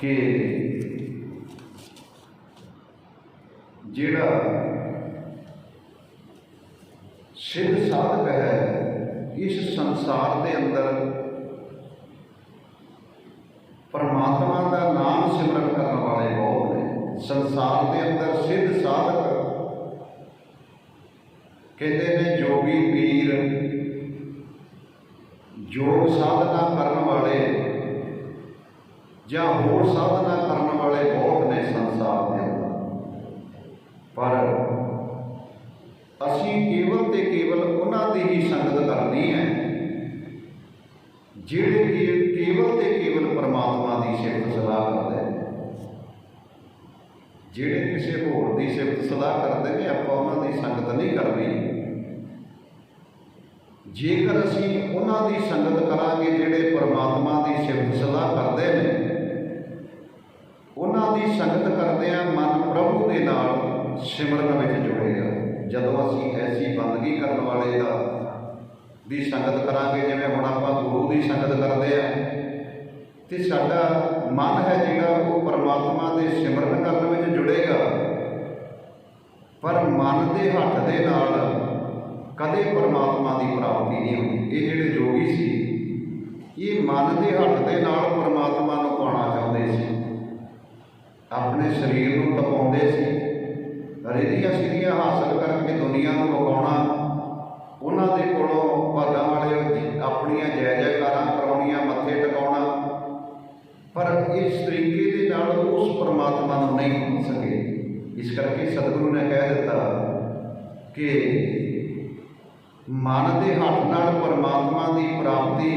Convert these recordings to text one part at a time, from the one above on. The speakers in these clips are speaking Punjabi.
ਕਿ ਜਿਹੜਾ ਸਿੱਧ ਸਾਧਕ ਹੈ, ਇਸ ਸੰਸਾਰ ਦੇ ਅੰਦਰ ਪਰਮਾਤਮਾ ਦਾ ਨਾਮ ਸਿਮਰਨ ਕਰਨ ਵਾਲੇ ਬਹੁਤ ਨੇ। ਸੰਸਾਰ ਦੇ ਅੰਦਰ ਸਿੱਧ ਸਾਧਕ ਕਹਿੰਦੇ ਨੇ, ਜੋਗੀ ਪੀਰ ਯੋਗ ਸਾਧਨਾ ਕਰਨ ਵਾਲੇ ਜਾਂ ਹੋਰ ਸਾਧਨਾ ਕਰਨ ਵਾਲੇ ਬਹੁਤ ਨੇ ਸੰਸਾਰ ਦੇ ਅੰਦਰ। ਪਰ ਅਸੀਂ ਕੇਵਲ ਤੇ ਕੇਵਲ ਉਹਨਾਂ ਦੀ ਹੀ ਸੰਗਤ ਕਰਨੀ ਹੈ, ਜਿਹੜੇ ਕਿ ਕੇਵਲ ਤੇ ਕੇਵਲ ਪਰਮਾਤਮਾ ਦੀ ਸਿਫਤ ਸਲਾਹ ਕਰਦੇ ਨੇ। ਜਿਹੜੇ ਕਿਸੇ ਹੋਰ ਦੀ ਸਿਫਤ ਸਲਾਹ ਕਰਦੇ ਨੇ, ਆਪਾਂ ਉਹਨਾਂ ਦੀ ਸੰਗਤ ਨਹੀਂ ਕਰਨੀ। ਜੇਕਰ ਅਸੀਂ ਉਹਨਾਂ ਦੀ ਸੰਗਤ ਕਰਾਂਗੇ ਸਿਮਰਨ ਵਿੱਚ ਜੁੜੇਗਾ ਜਦੋਂ ਅਸੀਂ ਐਸੀ ਬੰਦਗੀ ਕਰਨ ਵਾਲੇ ਦਾ ਦੀ ਸੰਗਤ ਕਰਾਂਗੇ, ਜਿਵੇਂ ਹੁਣ ਆਪਾਂ ਗੁਰੂ ਦੀ ਸੰਗਤ ਕਰਦੇ ਆ ਤੇ ਸਾਡਾ ਮਨ ਹੈ ਜਿਹੜਾ ਉਹ ਪਰਮਾਤਮਾ ਦੇ ਸਿਮਰਨ ਕਰਨ ਵਿੱਚ ਜੁੜੇਗਾ। ਪਰ ਮਨ ਦੇ ਹੱਥ ਦੇ ਨਾਲ ਕਦੇ ਪਰਮਾਤਮਾ ਦੀ ਪ੍ਰਾਪਤੀ ਨਹੀਂ ਹੁੰਦੀ। ਇਹ ਜਿਹੜੇ ਜੋਗੀ ਸੀ, ਇਹ ਮਨ ਦੇ ਹੱਥ ਦੇ ਨਾਲ ਪਰਮਾਤਮਾ ਨੂੰ ਪਾਉਣਾ ਚਾਹੁੰਦੇ ਸੀ। ਆਪਣੇ ਸਰੀਰ ਨੂੰ ਤਪਾਉਂਦੇ ਸੀ। ਰਿਧੀਆਂ ਸਿੱਧੀਆਂ ਹਾਸਲ ਕਰਕੇ ਦੁਨੀਆ ਨੂੰ ਲਗਾਉਣਾ ਉਹਨਾਂ ਦੇ ਕੋਲੋਂ ਭਾਗਾਂ ਵਾਲੇ ਆਪਣੀਆਂ ਜੈ ਜੈਕਾਰਾਂ ਕਰਾਉਣੀਆਂ, ਮੱਥੇ ਟਿਕਾਉਣਾ, ਪਰ ਇਸ ਤਰੀਕੇ ਦੇ ਨਾਲ ਉਸ ਪਰਮਾਤਮਾ ਨੂੰ ਨਹੀਂ ਸਕੇ। ਇਸ ਕਰਕੇ ਸਤਿਗੁਰੂ ਨੇ ਕਹਿ ਦਿੱਤਾ ਕਿ ਮਨ ਦੇ ਹੱਥ ਨਾਲ ਪਰਮਾਤਮਾ ਦੀ ਪ੍ਰਾਪਤੀ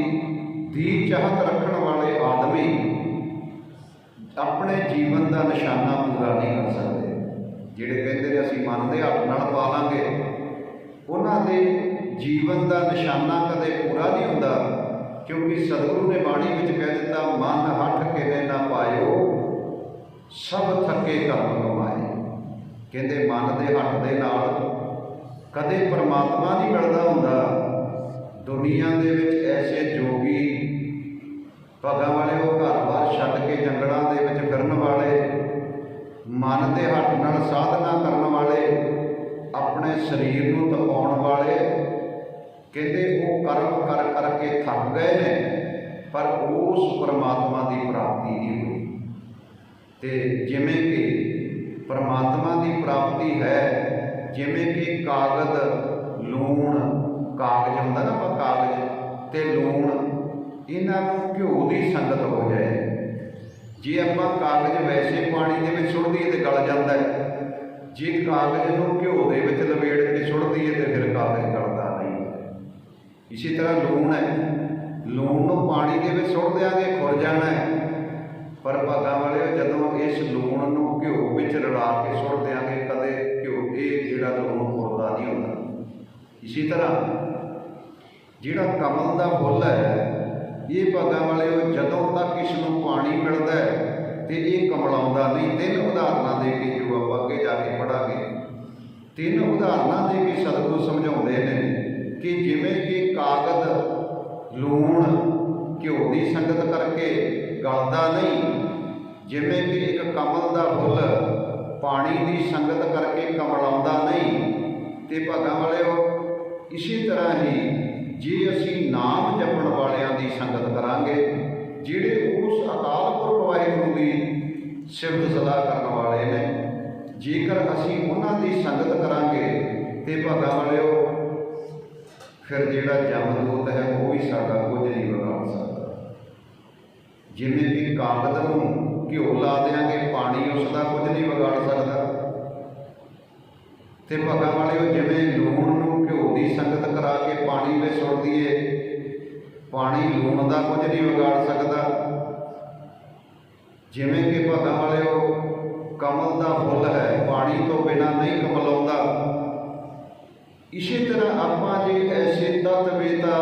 ਦੀ ਚਾਹਤ ਰੱਖਣ ਵਾਲੇ ਆਦਮੀ ਆਪਣੇ ਜੀਵਨ ਦਾ ਨਿਸ਼ਾਨਾ ਪੂਰਾ ਨਹੀਂ ਕਰ ਸਕਦੇ, ਜਿਹੜੇ ਮਨ ਦੇ ਹੱਥ ਨਾਲ ਪਾ ਲਾਂਗੇ ਉਹਨਾਂ ਦੇ ਜੀਵਨ ਦਾ ਨਿਸ਼ਾਨਾ ਕਦੇ ਪੂਰਾ ਨਹੀਂ ਹੁੰਦਾ, ਕਿਉਂਕਿ ਸਤਿਗੁਰੂ ਨੇ ਬਾਣੀ ਵਿੱਚ ਕਹਿ ਦਿੱਤਾ, ਮਨ ਹੱਠ ਕਿਵੇਂ ਨਾ ਪਾਇਓ, ਸਭ ਥੱਕੇ ਕਰਮ ਕਮਾਏ। ਕਹਿੰਦੇ, ਮਨ ਦੇ ਹੱਥ ਦੇ ਨਾਲ ਕਦੇ ਪਰਮਾਤਮਾ ਨਹੀਂ ਮਿਲਦਾ ਹੁੰਦਾ। ਦੁਨੀਆ ਦੇ ਵਿੱਚ ਐਸੇ ਜੋਗੀ ਭਾਗਾਂ ਵਾਲੇ ਉਹ ਘਰ-ਬਾਰ ਛੱਡ ਕੇ ਜੰਗਲਾਂ ਦੇ ਵਿੱਚ ਫਿਰਨ ਵਾਲੇ ਮਨ ਦੇ ਹੱਥ ਨਾਲ ਸਾਧਨਾ ਕਰਨ ਵਾਲੇ, ਆਪਣੇ ਸਰੀਰ ਨੂੰ ਤਪਾਉਣ ਵਾਲੇ, ਕਹਿੰਦੇ ਉਹ ਕਰਮ ਕਰ ਕਰਕੇ ਥੱਕ ਗਏ ਨੇ, ਪਰ ਉਸ ਪਰਮਾਤਮਾ ਦੀ ਪ੍ਰਾਪਤੀ ਨਹੀਂ ਹੋਈ। ਤੇ ਜਿਵੇਂ ਕਿ ਪਰਮਾਤਮਾ ਦੀ ਪ੍ਰਾਪਤੀ ਹੈ, ਜਿਵੇਂ ਕਿ ਕਾਗਜ਼ ਲੂਣ, ਕਾਗਜ਼ ਹੁੰਦਾ ਨਾ ਆਪਾਂ ਕਾਗਜ਼ ਤੇ ਲੂਣ, ਇਹਨਾਂ ਨੂੰ ਘਿਓ ਦੀ ਸੰਗਤ ਹੋ ਜਾਏ। ਜੇ ਆਪਾਂ ਕਾਗਜ਼ ਵੈਸੇ ਪਾਣੀ ਦੇ ਵਿੱਚ ਸੁੱਟ ਦਈਏ ਜਾਂਦਾ ਹੈ। ਜੇ ਕਾਗਜ਼ ਨੂੰ ਘਿਓ ਦੇ ਵਿੱਚ ਲਵੇੜ ਕੇ ਸੁੱਟ ਦਈਏ ਤੇ ਫਿਰ ਕਾਗਜ਼ ਕਰਦਾ ਨਹੀਂ। ਇਸੇ ਤਰ੍ਹਾਂ ਲੂਣ ਹੈ। ਲੂਣ ਨੂੰ ਪਾਣੀ ਦੇ ਵਿੱਚ ਸੁੱਟ ਦਿਆਂਗੇ, ਖੁਰ ਜਾਣਾ ਹੈ। ਪਰ ਭਾਗਾਂ ਵਾਲੇ ਜਦੋਂ ਇਸ ਲੂਣ ਨੂੰ ਘਿਓ ਵਿੱਚ ਰਲਾ ਕੇ ਸੁੱਟ ਦਿਆਂਗੇ, ਕਦੇ ਘਿਓ ਇਹ ਜਿਹੜਾ ਲੂਣ ਖੁਰਦਾ ਨਹੀਂ ਹੁੰਦਾ। ਇਸੇ ਤਰ੍ਹਾਂ ਜਿਹੜਾ ਕਮਲ ਦਾ ਫੁੱਲ ਹੈ, ਇਹ ਭਾਗਾਂ ਵਾਲਿਓ ਜਦੋਂ ਤੱਕ ਇਸ ਨੂੰ ਪਾਣੀ ਮਿਲਦਾ ਹੈ ਤੇ ਇਹ ਕਮਲਾਉਂਦਾ ਨਹੀਂ, ਤਿੰਨ ਉਦਾਹਰਨਾਂ ਦੇ ਕੇ ਜੋ ਆਪਾਂ ਅੱਗੇ ਜਾ ਕੇ ਪੜਾਂਗੇ ਤਿੰਨ ਉਦਾਹਰਨਾਂ ਦੇ ਕੇ ਸਤਿਗੁਰੂ ਸਮਝਾਉਂਦੇ ਨੇ ਕਿ ਜਿਵੇਂ ਕਿ ਕਾਗਦ, ਲੂਣ, ਘਿਓ ਦੀ ਸੰਗਤ ਕਰਕੇ ਗਲਦਾ ਨਹੀਂ, ਜਿਵੇਂ ਕਿ ਇੱਕ ਕਮਲ ਦਾ ਫੁੱਲ ਪਾਣੀ ਦੀ ਸੰਗਤ ਕਰਕੇ ਕਮਲਾਉਂਦਾ ਨਹੀਂ। ਤੇ ਭਾਗਾਂ ਵਾਲਿਓ, ਇਸੇ ਤਰ੍ਹਾਂ ਹੀ ਜੇ ਅਸੀਂ ਨਾਮ ਜਪਣ ਵਾਲਿਆਂ ਦੀ ਸੰਗਤ ਕਰਾਂਗੇ, ਜਿਹੜੇ ਉਸ ਅਕਾਲ ਸਿਫਤ ਸਲਾਹ ਕਰਨ ਵਾਲੇ ਨੇ। ਜੇਕਰ ਅਸੀਂ ਉਹਨਾਂ ਦੀ ਸੰਗਤ ਕਰਾਂਗੇ ਤੇ ਭਾਗਾਂ ਵਾਲਿਓ, ਫਿਰ ਜਿਹੜਾ ਜਮਦੂਤ ਹੈ, ਉਹ ਵੀ ਸਾਡਾ ਕੁਝ ਨਹੀਂ ਵਿਗਾੜ ਸਕਦਾ। ਜਿਵੇਂ ਕਿ ਕਾਗਜ਼ ਨੂੰ ਘਿਓ ਲਾ ਦੇਾਂਗੇ ਪਾਣੀ ਉਸ ਦਾ ਕੁਝ ਨਹੀਂ ਵਿਗਾੜ ਸਕਦਾ। ਤੇ ਭਾਗਾਂ ਵਾਲਿਓ, ਜਿਵੇਂ ਲੂਣ ਨੂੰ ਘਿਓ ਦੀ ਸੰਗਤ ਕਰਾ ਕੇ ਪਾਣੀ ਵਿੱਚ ਸੁੱਟ ਦਈਏ, ਪਾਣੀ ਲੂਣ ਦਾ ਕੁਝ ਨਹੀਂ ਵਿਗਾੜ ਸਕਦਾ। ਜਿਵੇਂ ਕਿ ਭਾਗਾਂ ਵਾਲਿਓ, ਕਮਲ ਦਾ ਫੁੱਲ ਹੈ ਪਾਣੀ ਤੋਂ ਬਿਨਾ ਨਹੀਂ ਕਮਲਾਉਂਦਾ। ਇਸੇ ਤਰ੍ਹਾਂ ਆਪਾਂ ਜੇ ਐਸੇ ਤਤਵੇਤਾ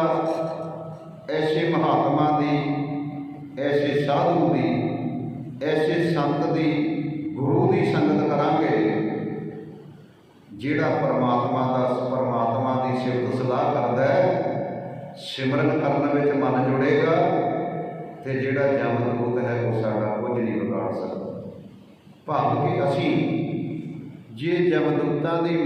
ਐਸੇ ਮਹਾਤਮਾ ਦੀ, ਐਸੇ ਸਾਧੂ ਦੀ, ਐਸੇ ਸੰਤ ਦੀ, ਗੁਰੂ ਦੀ ਸੰਗਤ ਕਰਾਂਗੇ, ਜਿਹੜਾ ਪਰਮਾਤਮਾ ਦਾ, ਪਰਮਾਤਮਾ ਦੀ ਸਿਫਤ ਸਲਾਹ ਕਰਦਾ ਹੈ, ਸਿਮਰਨ ਕਰਨ ਵਿੱਚ ਮਨ ਜੁੜੇਗਾ ਤੇ ਜਿਹੜਾ ਜਮਦੂਤ ਹੈ ਉਹ ਵਿਗਾੜ ਸਕਦਾ। ਭਾਵ ਕਿ ਅਸੀਂ ਜੇ ਜਮਦੂਤਾਂ ਦੀ